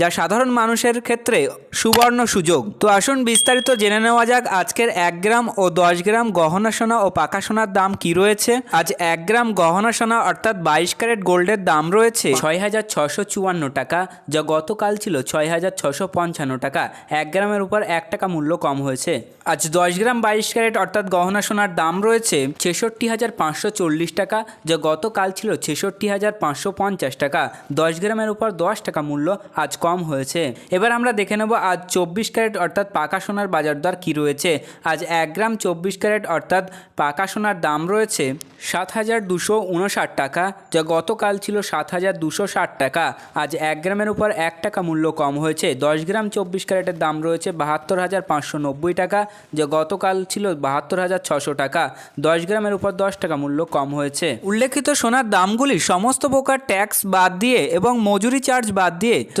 যা সাধারণ মানুষের ক্ষেত্রে সুবর্ণ সুযোগ। তো আসুন বিস্তারিত জেনে নেওয়া যাক আজকের এক গ্রাম ও দশ গ্রাম গহনা সোনা ও পাকা সোনার দাম কি রয়েছে। আজ এক গ্রাম গহনা সোনা অর্থাৎ বাইশ ক্যারেট গোল্ডের দাম রয়েছে ছয় হাজার ছশো চুয়ান্ন টাকা, যা গতকাল ছিল ছয় হাজার ছশো পঞ্চান্ন টাকা। এক গ্রামের উপর এক টাকা মূল্য কম হয়েছে। আজ দশ গ্রাম বাইশ ক্যারেট অর্থাৎ গহনা সোনার দাম রয়েছে ছেষট্টি হাজার পাঁচশো চল্লিশ টাকা, যা গতকাল ছিল ছেষট্টি হাজার পাঁচশো পঞ্চাশ টাকা। দশ গ্রামের উপর দশ টাকা মূল্য আজ কম হয়েছে। এবার আমরা দেখে নেব আজ চব্বিশ ক্যারেট অর্থাৎ পাকা সোনার বাজার দর কী রয়েছে। আজ এক গ্রাম চব্বিশ ক্যারেট অর্থাৎ পাকা সোনার দাম রয়েছে সাত হাজার দুশো উনষাট টাকা, যা গতকাল ছিল সাত হাজার দুশো ষাট টাকা। আজ এক গ্রামের উপর এক টাকা মূল্য কম হয়েছে। দশ গ্রাম চব্বিশ ক্যারেটের দাম রয়েছে বাহাত্তর হাজার পাঁচশো নব্বই টাকা, যা গতকাল ছিল বাহাত্তর হাজার ছশো টাকা। দশ গ্রামের উপর দশ টাকা মূল্য কম হয়েছে। উল্লেখিত সোনার দামগুলি সমস্ত প্রকার ট্যাক্স বাদ দিয়ে এবং মজুরি চার্জ বাদ দিয়ে তো